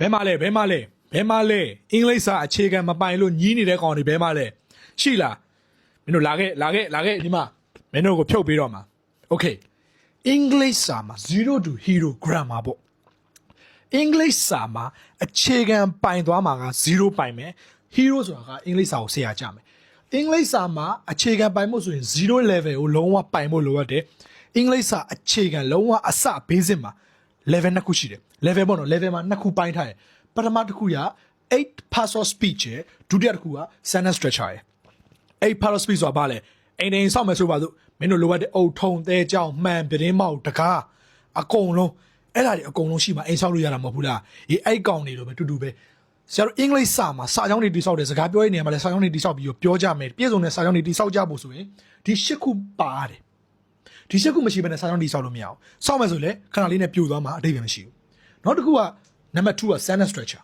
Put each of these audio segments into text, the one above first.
ဘဲမလဲဘဲမလဲဘဲမလဲအင်္ဂလိပ်စာအခြေခံမပိုင်လို့ညီးနေတဲ့ကောင်တွေဘဲမလဲရှိလားမင်းတို့လာခဲ့လာခဲ့လာခဲ့ဒီမှာမင်းတို့ကိုဖြုတ်ပေးတော့မှာโอเคအင်္ဂလိပ်စာမှာ0 to hero grammar ပေါ့အင်္ဂလိပ်စာမှာအခြေခံပိုင်သွားမှာက0ပိုင်မယ် hero ဆိုတာကအင်္ဂလိပ်စာကိုဆရာကြမယ်အင်္ဂလိပ်စာမှာအခြေခံပိုင်ဖို့ဆိုရင်0 level ကိုလုံးဝပိုင်ဖို့လိုအပ်တယ်အင်္ဂလိပ်စာအခြေခံလုံးဝအစ basic မှာ level နှစ်ခုရှိတယ် level ပေါ့နော် level မှာနှစ်ခုပိုင်းထားတယ်ပထမတစ်ခုက8 parts of speech ရယ်ဒုတိယတစ်ခုက sentence structure ရယ်8 parts of speech ဆိုတာဘာလဲအိမ်အိမ်စောင့်မယ်ဆိုပါစို့မင်းတို့လိုအပ်တဲ့အုတ်ထုံသဲကြောင်မှန်ပြတင်းမောက်တကားအကုန်လုံးအဲ့ဒါတွေအကုန်လုံးရှိမှအိမ်ဆောက်လို့ရတာမဟုတ်ဘူးလားဒီအဲ့ကောင်တွေလိုပဲတူတူပဲဆရာတို့အင်္ဂလိပ်စာမှာစာကြောင်းတွေတိဆောက်တယ်စကားပြောရတဲ့နေရာမှာလည်းစာကြောင်းတွေတိဆောက်ပြီးတော့ပြောကြမယ်ပြည့်စုံတဲ့စာကြောင်းတွေတိဆောက်ကြဖို့ဆိုရင်ဒီရှစ်ခုပါတယ် ဒီချက်ခုမရှိဘဲနဲ့စာကြောင်းတိဆောက်လို့မရအောင်စောက်မယ်ဆိုရင်လည်းခဏလေးနဲ့ပြိုသွားမှာအတိတ်ပဲမရှိဘူးနောက်တစ်ခုကနံပါတ်2က sentence structure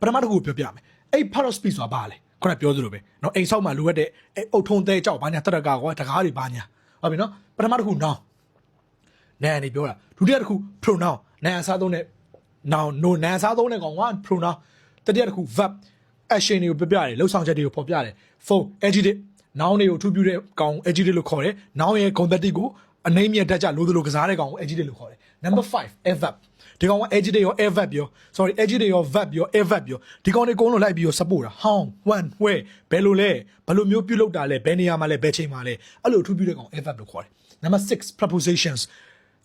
ပထမတစ်ခုကိုပြောပြမယ်အဲ့ part of speech ဆိုတာဘာလဲခုနပြောသလိုပဲเนาะအိမ်ဆောက်မှာလိုအပ်တဲ့အဲ့အုတ်ထုံသေးကြောက်ဘာညာတရကာကွာတကားတွေဘာညာဟုတ်ပြီเนาะပထမတစ်ခု noun နာမ်နေပြောတာဒုတိယတစ်ခု pronoun နာမ်အစားသုံးတဲ့ noun no နာမ်အစားသုံးတဲ့ကောင်က pronoun တတိယတစ်ခု verb action တွေကိုပြပြတယ်လှုပ်ဆောင်ချက်တွေကိုဖော်ပြတယ် phone adjective noun တွေကိုထူးပြတဲ့ကောင် adjective လို့ခေါ်တယ် noun ရဲ့ conjunctive ကို အနှိမ့်မြတ်တတ်ကြလို့သလိုကစားတဲ့ကောင်ကို adjective လို့ခေါ်တယ် number 5 adverb ဒီကောင်က adjective ရော adverb ရော sorry adjective ရော verb ရော adverb ရောဒီကောင်တွေအကုန်လုံးလိုက်ပြီးတော့ support တာ how when where ဘယ်လိုလဲဘယ်လိုမျိုးပြုလုပ်တာလဲဘယ်နေရာမှာလဲဘယ်ချိန်မှာလဲအဲ့လိုထူးပြတဲ့ကောင် adverb လို့ခေါ်တယ် number 6 prepositions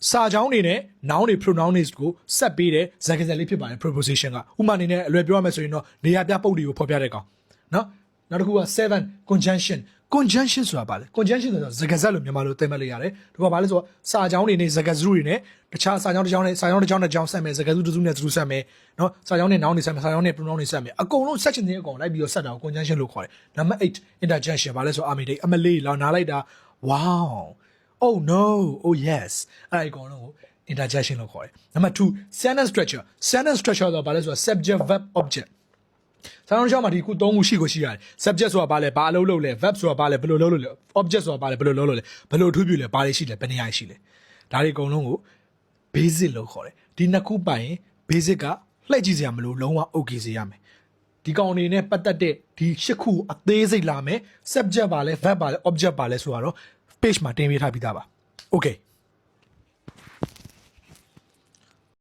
စာကြောင်းတွေနဲ့ noun တွေ pronoun တွေကိုဆက်ပေးတဲ့ဇာတ်ကစားလေးဖြစ်ပါတယ် preposition ကဥပမာအနေနဲ့အလွယ်ပြောရမယ်ဆိုရင်တော့နေရာပြပုတ်တွေကိုဖော်ပြတဲ့ကောင်နော် နောက်တစ်ခုက7 conjunction conjunction ဆိုတာပါလေ conjunction ဆိုတာဇာတ်ကစားလို့မြန်မာလိုသင်မှတ်လို့ရတယ်ဒီကဘာလဲဆိုတော့စာကြောင်းတွေနဲ့ဇာတ်ကစားတွေနဲ့တခြားစာကြောင်းတစ်ကြောင်းနဲ့စာကြောင်းတစ်ကြောင်းနဲ့ကြောင်းဆက်မယ်ဇာတ်ကစားတစ်စုနဲ့တစ်စုဆက်မယ်နော်စာကြောင်းနဲ့ noun တွေဆက်မယ်စာကြောင်းနဲ့ pronoun တွေဆက်မယ်အကုန်လုံးဆက်ချင်တဲ့အကောင်လိုက်ပြီးတော့ဆက်တာကို conjunction လို့ခေါ်တယ် number 8 interjection ဘာလဲဆိုတော့အာမီဒိတ်အမလေးလောင်နာလိုက်တာ wow oh no oh yes အဲ့ဒီအကောင်လုံးကို interjection လို့ခေါ်တယ် number 2 sentence structure sentence structure ဆိုတာဘာလဲဆိုတော့ subject verb object ဆောင်းရှောင်းမှာဒီခုသုံးခုရှိကိုရှိရတယ် subject ဆိုတာဘာလဲဘာအလုပ်လုပ်လဲ verb ဆိုတာဘာလဲဘယ်လိုလုပ်လို့လဲ object ဆိုတာဘာလဲဘယ်လိုလုပ်လို့လဲဘယ်လိုအထူးပြုလဲဘာတွေရှိလဲဘယ်နေရာရှိလဲဒါတွေအကုန်လုံးကို basic လို့ခေါ်တယ်ဒီနှစ်ခုပိုင်ရင် basic ကလှည့်ကြည့်စရာမလိုလုံးဝ okay စေရမယ်ဒီကောင်တွေနဲ့ပတ်သက်တဲ့ဒီရှစ်ခုအသေးစိတ်လာမယ် subject ပါလဲ verb ပါလဲ object ပါလဲဆိုတော့ page မှာတင်ပေးထားပြီးသားပါ okay